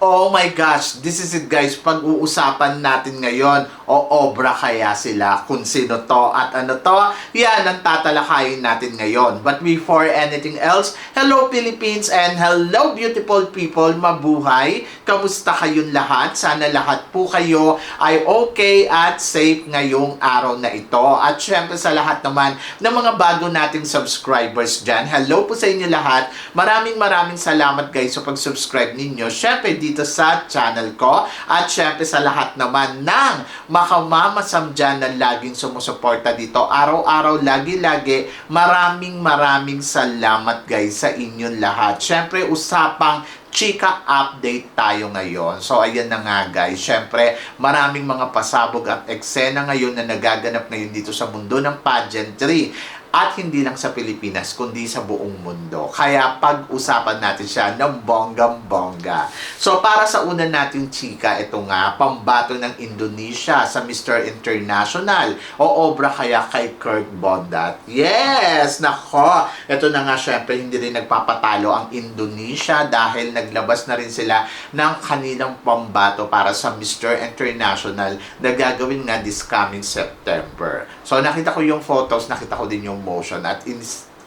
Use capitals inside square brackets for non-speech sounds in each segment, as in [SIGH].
Oh my gosh! This is it guys, pag-uusapan natin ngayon o obra kaya sila kung sino to at ano to. Yan ang tatalakayin natin ngayon. But before anything else, hello Philippines and hello beautiful people! Mabuhay! Kamusta kayong lahat? Sana lahat po kayo ay okay at safe ngayong araw na ito. At syempre sa lahat naman ng mga bago nating subscribers dyan, hello po sa inyo lahat. Maraming maraming salamat guys sa pag-subscribe ninyo. Syempre dito sa channel ko at syempre sa lahat naman ng makamamasam dyan na laging sumusuporta dito. Araw-araw, lagi-lagi, maraming maraming salamat guys sa inyong lahat. Syempre usapang chika update tayo ngayon. So, ayan na nga guys. Syempre, maraming mga pasabog at eksena ngayon na nagaganap ngayon dito sa mundo ng pageantry. At hindi lang sa Pilipinas, kundi sa buong mundo. Kaya pag-usapan natin siya ng bonggang-bongga. So, para sa una nating chika, ito nga, pambato ng Indonesia sa Mr. International o obra kaya kay Kurt Bondat. Yes! Nako! Ito na nga, syempre, hindi rin nagpapatalo ang Indonesia dahil naglabas na rin sila ng kanilang pambato para sa Mr. International na gagawin nga this coming September. So, nakita ko yung photos, nakita ko din yung motion at in,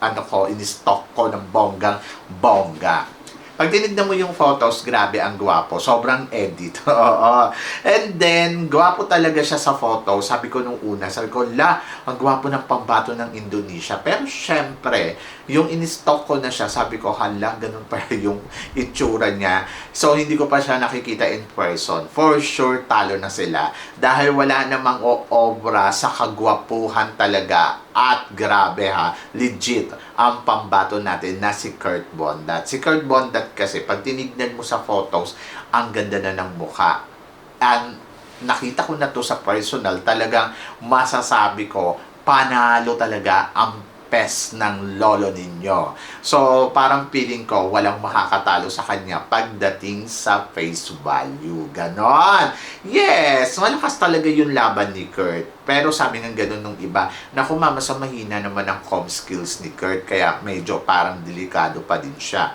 ano ko, in-stock ko ng bonggang bongga. Pag tinignan mo yung photos, grabe ang gwapo. Sobrang edit. [LAUGHS] Oo. And then, gwapo talaga siya sa photo. Sabi ko nung una, sabi ko, la, ang gwapo ng pambato ng Indonesia. Pero syempre, yung in-stock ko na siya, sabi ko, hala, ganun pa [LAUGHS] yung itsura niya. So, hindi ko pa siya nakikita in person. For sure, talo na sila. Dahil wala namang obra sa kagwapuhan talaga. At grabe ha, legit ang pambato natin na si Kurt Bondat. Si Kurt Bondat kasi, pag tinignan mo sa photos, ang ganda na ng mukha. And nakita ko na to sa personal, talagang masasabi ko, panalo talaga ang pes ng lolo ninyo. So, parang feeling ko, walang makakatalo sa kanya pagdating sa face value. Ganon. Yes, malakas talaga yung laban ni Kurt. Pero sabi ng ganun nung iba, naku mama, sa mahina naman ang com skills ni Kurt, kaya medyo parang delikado pa din siya.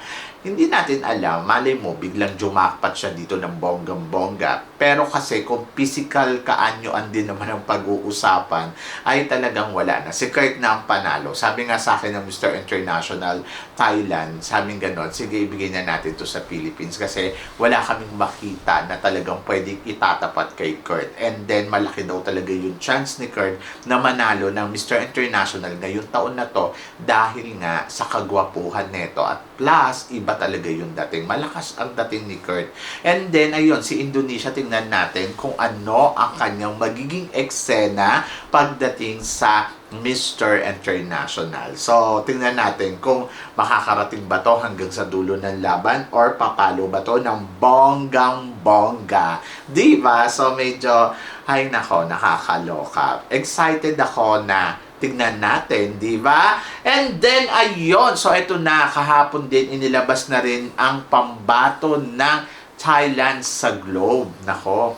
Hindi natin alam, malay mo, biglang jumakpat siya dito ng bonggang-bongga. Pero kasi kung physical kaanyoan din naman ang pag-uusapan, ay talagang wala na. Si Kurt na ang panalo. Sabi nga sa akin ng Mr. International Thailand, sabi ganon, sige, ibigay na natin to sa Philippines kasi wala kaming makita na talagang pwedeng itatapat kay Kurt. And then, malaki daw talaga yung chance ni Kurt na manalo ng Mr. International ngayong taon na to dahil nga sa kagwapuhan neto at plus, iba talaga yung dating. Malakas ang dating ni Kurt. And then, ayun, si Indonesia, tingnan natin kung ano ang kanyang magiging eksena pagdating sa Mr. International. So, tingnan natin kung makakarating ba to hanggang sa dulo ng laban or papalo ba to ng bonggang-bongga. Di ba? So, medyo, ay nako, nakakaloka. Excited ako na tignan natin, di ba? And then, ayun, so ito na, kahapon din inilabas na rin ang pambato ng Thailand sa globe. Nako,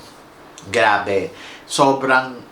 grabe. Sobrang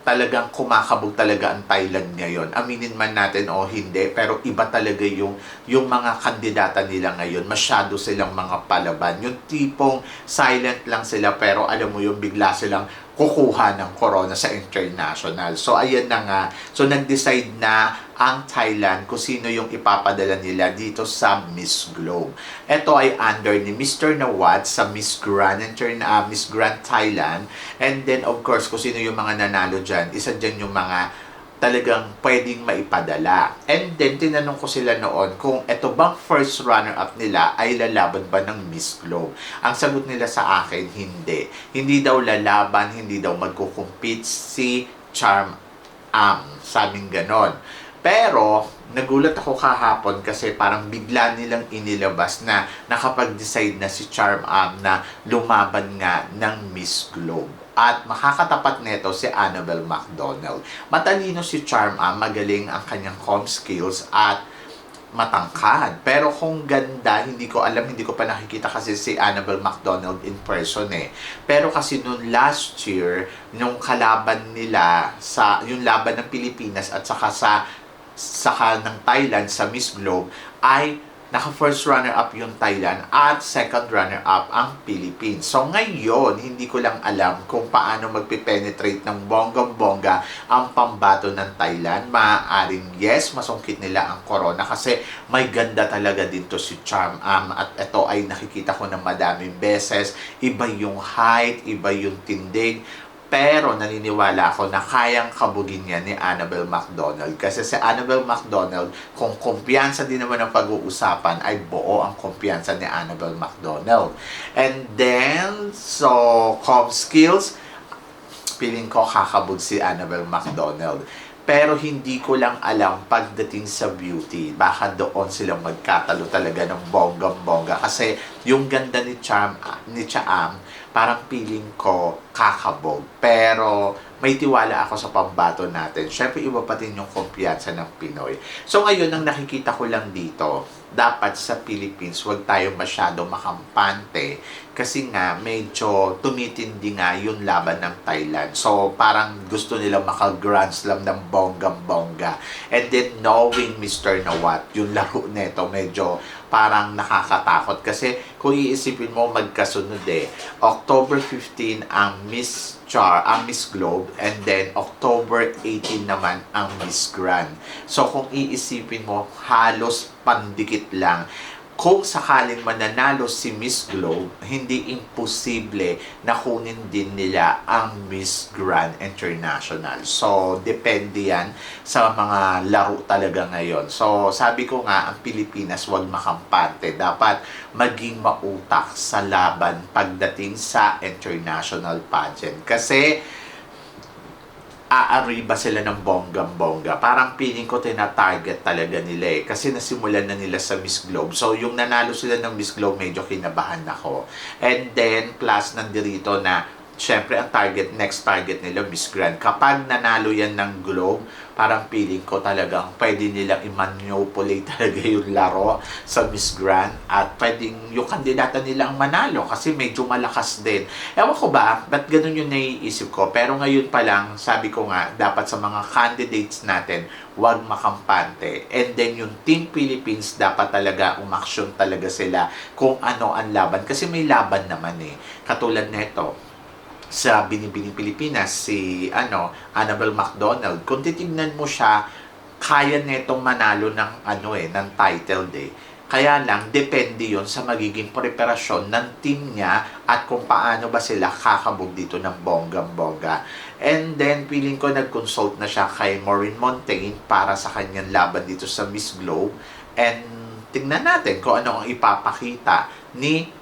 talagang kumakabog talaga ang Thailand ngayon. Aminin man natin o hindi, pero iba talaga yung, yung mga kandidata nila ngayon. Masyado silang mga palaban. Yung tipong silent lang sila, pero alam mo yung bigla silang kukuha ng corona sa international. So, ayan na nga. So, nag-decide na ang Thailand kung sino yung ipapadala nila dito sa Miss Globe. Ito ay under ni Mr. Nawat sa Miss Grand, Intern, uh, Miss Grand Thailand. And then, of course, kung sino yung mga nanalo dyan, isa dyan yung mga talagang pwedeng maipadala. And then, tinanong ko sila noon kung eto bang first runner-up nila ay lalaban ba ng Miss Globe. Ang sagot nila sa akin, hindi. Hindi daw lalaban, hindi daw magkukumpit si Charm Am. Sabing ganon. Pero, nagulat ako kahapon kasi parang bigla nilang inilabas na nakapag-decide na si Charm Am na lumaban nga ng Miss Globe. At makakatapat nito si Annabelle McDonald. Matalino si Charm Am, magaling ang kanyang com skills at matangkad. Pero kung ganda, hindi ko alam, hindi ko pa nakikita kasi si Annabelle McDonald in person eh. Pero kasi noon last year, nung kalaban nila sa, yung laban ng Pilipinas at saka sa saka ng Thailand sa Miss Globe ay naka first runner up yung Thailand at second runner up ang Philippines. So ngayon, hindi ko lang alam kung paano magpipenetrate ng bonggang-bongga ang pambato ng Thailand. Maaaring yes, masungkit nila ang corona kasi may ganda talaga dito si Charm Am at ito ay nakikita ko na madaming beses. Iba yung height, iba yung tindig. Pero naniniwala ako na kayang kabugin yan ni Annabelle McDonald. Kasi si Annabelle McDonald, kung kumpiyansa din naman ang pag-uusapan, ay buo ang kumpiyansa ni Annabelle McDonald. And then, so, com skills, feeling ko kakabog si Annabelle McDonald. Pero hindi ko lang alam pagdating sa beauty. Baka doon silang magkatalo talaga ng bonggang-bongga. Kasi yung ganda ni Charm, ni Chaam, parang feeling ko kakabog. Pero may tiwala ako sa pambato natin. Siyempre, iba pa din yung kumpiyansa ng Pinoy. So ngayon, ang nakikita ko lang dito, dapat sa Philippines, huwag tayo masyado makampante kasi nga medyo tumitindi nga yung laban ng Thailand. So parang gusto nila maka-grand slam ng bonggang-bongga. And then knowing Mr. Nawat, yung laro neto medyo parang nakakatakot kasi kung iisipin mo magkasunod eh. October 15 ang Miss Char, ang Miss Globe, and then October 18 naman ang Miss Grand. So kung iisipin mo, halos pandikit lang. Kung sakaling mananalo si Miss Globe, hindi imposible na kunin din nila ang Miss Grand International. So, depende yan sa mga laro talaga ngayon. So, sabi ko nga, ang Pilipinas wag makampante. Dapat maging mautak sa laban pagdating sa international pageant. Kasi, aariba sila ng bonggang-bongga. Parang feeling ko tina-target talaga nila eh. Kasi nasimulan na nila sa Miss Globe. So, yung nanalo sila ng Miss Globe, medyo kinabahan ako. And then, plus nandirito na, syempre, ang target, next target nila, Miss Grand. Kapag nanalo yan ng Globe, parang feeling ko talagang pwede nilang i-manipulate [LAUGHS] talaga yung laro sa Miss Grand at pwedeng yung kandidata nila ang manalo kasi medyo malakas din. Ewan ko ba, ba't ganun yung naiisip ko? Pero ngayon pa lang, sabi ko nga, dapat sa mga candidates natin, wag makampante. And then yung Team Philippines, dapat talaga umaksyon talaga sila kung ano ang laban. Kasi may laban naman eh. Katulad neto, sa Binibining Pilipinas, si ano, Annabelle McDonald. Kung titignan mo siya, kaya netong manalo ng ano eh, ng title eh. Kaya lang, depende yon sa magiging preparasyon ng team niya at kung paano ba sila kakabog dito ng bonggang-bongga. And then, feeling ko nag-consult na siya kay Maureen Montaigne para sa kanyang laban dito sa Miss Globe. And tingnan natin kung ano ang ipapakita ni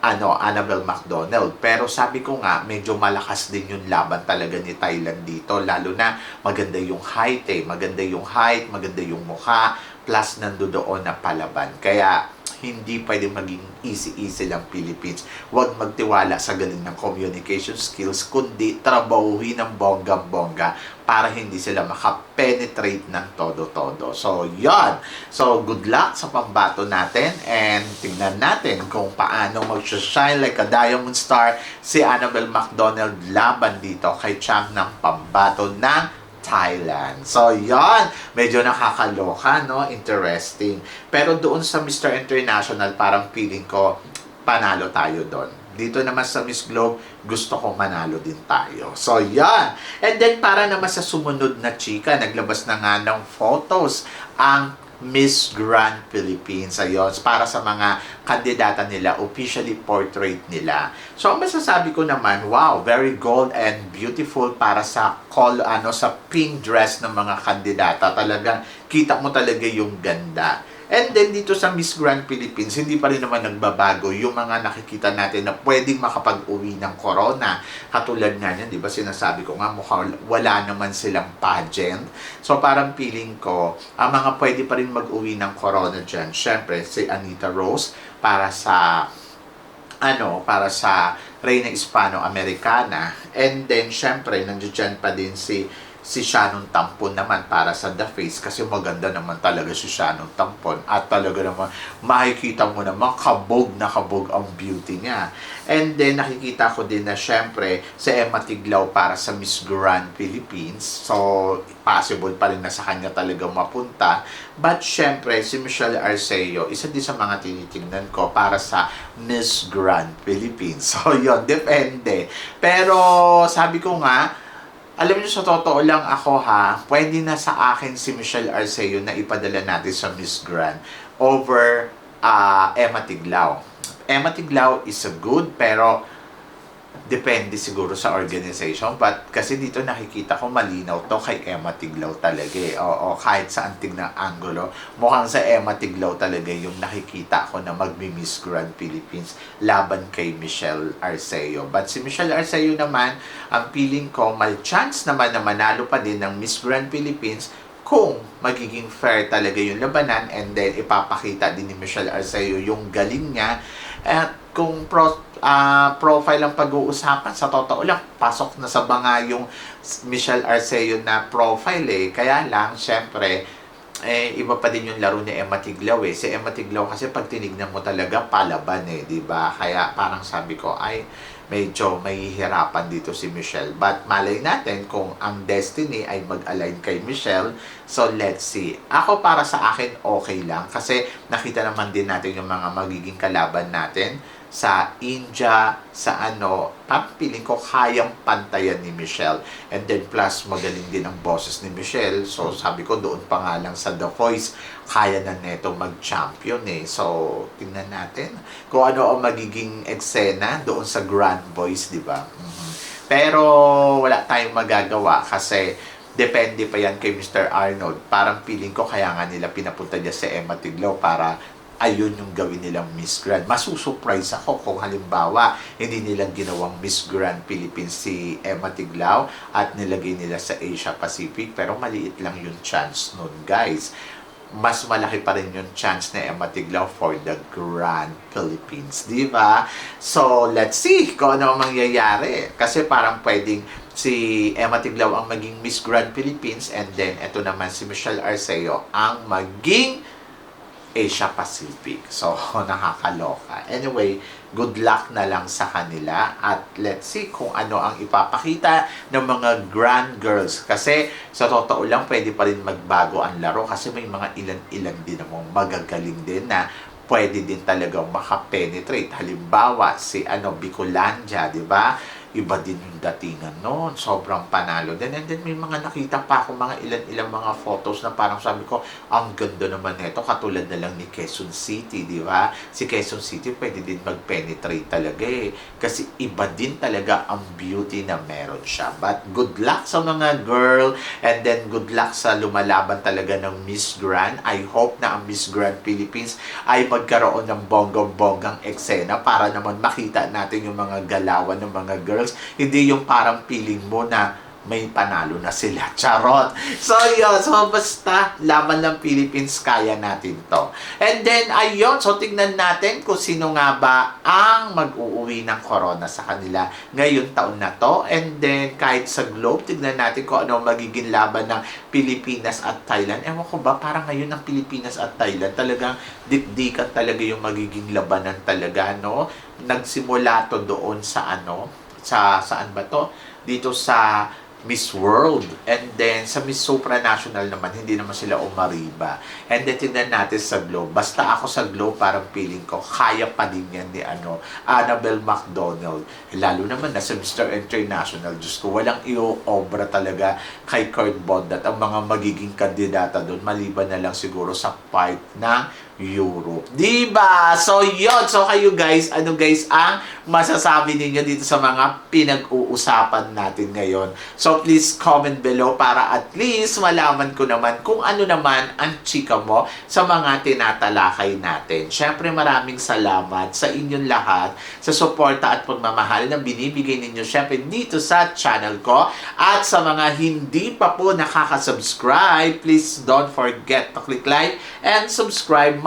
ano, Annabelle McDonald. Pero sabi ko nga, medyo malakas din yung laban talaga ni Thailand dito. Lalo na maganda yung height eh. Maganda yung height, maganda yung mukha, plus nandoon na palaban. Kaya hindi pwede maging easy-easy lang Philippines. Huwag magtiwala sa galing ng communication skills, kundi trabahuhin ng bonggang-bongga para hindi sila makapenetrate ng todo-todo. So, yon So, good luck sa pambato natin and tingnan natin kung paano mag-shine like a diamond star si Annabelle McDonald laban dito kay Chang ng pambato ng Thailand. So, yon Medyo nakakaloka, no? Interesting. Pero doon sa Mr. International, parang feeling ko, panalo tayo doon. Dito naman sa Miss Globe, gusto kong manalo din tayo. So, yan. And then, para naman sa sumunod na chika, naglabas na nga ng photos ang Miss Grand Philippines. Ayun, para sa mga kandidata nila, officially portrait nila. So, ang masasabi ko naman, wow, very gold and beautiful para sa call, ano, sa pink dress ng mga kandidata. Talagang, kita mo talaga yung ganda. And then dito sa Miss Grand Philippines, hindi pa rin naman nagbabago yung mga nakikita natin na pwedeng makapag-uwi ng corona. Katulad nga niyan, di ba sinasabi ko nga, mukha wala naman silang pageant. So parang feeling ko, ang mga pwede pa rin mag-uwi ng corona dyan, syempre si Anita Rose para sa ano, para sa Reina Hispano-Americana. And then, syempre, nandiyan pa din si si Shannon Tampon naman para sa The Face kasi maganda naman talaga si Shannon Tampon at talaga naman makikita mo naman kabog na kabog ang beauty niya. And then nakikita ko din na syempre si Emma Tiglaw para sa Miss Grand Philippines. So possible pa rin na sa kanya talaga mapunta. But syempre si Michelle Arceo, isa din sa mga tinitingnan ko para sa Miss Grand Philippines. [LAUGHS] So yun, depende. Pero sabi ko nga, alam niyo sa totoo lang ako ha, pwede na sa akin si Michelle Arceo na ipadala natin sa Miss Grand over ah, Emma Tiglao. Emma Tiglao is a good pero depende siguro sa organization but kasi dito nakikita ko malinaw to kay Emma Tiglaw talaga eh. Oo, kahit sa antig na angulo, mukhang sa Emma Tiglaw talaga yung nakikita ko na magmi-Miss Grand Philippines laban kay Michelle Arceo. But si Michelle Arceo naman, ang feeling ko, may chance naman na manalo pa din ng Miss Grand Philippines kung magiging fair talaga yung labanan and then ipapakita din ni Michelle Arceo yung galing niya at kung pro, ah, profile ang pag-uusapan, sa totoo lang, pasok na sa banga yung Michelle Arceo na profile eh. Kaya lang, syempre, eh, iba pa din yung laro ni Emma Tiglaw eh. Si Emma Tiglaw kasi pag tinignan mo talaga, palaban eh, di ba? Kaya parang sabi ko, ay, medyo mahihirapan dito si Michelle. But malay natin kung ang destiny ay mag-align kay Michelle. So let's see. Ako para sa akin okay lang kasi nakita naman din natin yung mga magiging kalaban natin sa India, sa ano, papiling ko kayang pantayan ni Michelle. And then plus magaling din ang boses ni Michelle. So sabi ko doon pa nga lang sa The Voice, kaya na neto mag-champion eh. So tingnan natin kung ano ang magiging eksena doon sa Grand Voice, di ba? Mhm. Pero wala tayong magagawa kasi depende pa yan kay Mr. Arnold. Parang feeling ko kaya nga nila pinapunta niya sa Emma Tiglaw para ayun yung gawin nilang Miss Grand. Masusurprise ako kung halimbawa hindi nilang ginawang Miss Grand Philippines si Emma Tiglao at nilagay nila sa Asia Pacific pero maliit lang yung chance nun guys. Mas malaki pa rin yung chance na Emma Tiglao for the Grand Philippines, di ba? So, let's see kung ano ang mangyayari. Kasi parang pwedeng si Emma Tiglao ang maging Miss Grand Philippines and then eto naman si Michelle Arceo ang maging Asia Pacific. So, [LAUGHS] nakakaloka. Anyway, good luck na lang sa kanila at let's see kung ano ang ipapakita ng mga grand girls. Kasi sa totoo lang, pwede pa rin magbago ang laro kasi may mga ilan-ilan din namang magagaling din na pwede din talagang makapenetrate. Halimbawa, si ano, Bicolandia, di ba? Iba din yung datingan noon. Sobrang panalo din. And then may mga nakita pa ako mga ilan-ilang mga photos na parang sabi ko, ang ganda naman nito. Katulad na lang ni Quezon City, di ba? Si Quezon City pwede din mag-penetrate talaga eh. Kasi iba din talaga ang beauty na meron siya. But good luck sa mga girl and then good luck sa lumalaban talaga ng Miss Grand. I hope na ang Miss Grand Philippines ay magkaroon ng bonggang-bonggang eksena para naman makita natin yung mga galawan ng mga girls. Hindi yung parang feeling mo na may panalo na sila. [LAUGHS] Charot! So, yun. So, basta laban ng Philippines, kaya natin to. And then, ayun. So, tignan natin kung sino nga ba ang mag-uuwi ng corona sa kanila ngayon taon na to. And then, kahit sa globe, tignan natin kung ano magiging laban ng Pilipinas at Thailand. Ewan ko ba, parang ngayon ng Pilipinas at Thailand, talagang dikdikan talaga yung magiging labanan talaga, no? Nagsimula to doon sa ano, sa saan ba to? Dito sa Miss World. And then, sa Miss Supranational naman, hindi naman sila umariba. And then, tingnan natin sa Globe. Basta ako sa Globe, parang feeling ko, kaya pa din yan ni ano, Annabelle McDonald. Lalo naman na sa Mr. International. Diyos ko, walang i-obra talaga kay Kurt Bondat ang mga magiging kandidata doon. Maliban na lang siguro sa part ng Europe. Diba? So, yon So, kayo guys, ano guys ang masasabi ninyo dito sa mga pinag-uusapan natin ngayon? So, please comment below para at least malaman ko naman kung ano naman ang chika mo sa mga tinatalakay natin. Siyempre, maraming salamat sa inyong lahat sa suporta at pagmamahal na binibigay ninyo siyempre dito sa channel ko. At sa mga hindi pa po nakaka-subscribe, please don't forget to click like and subscribe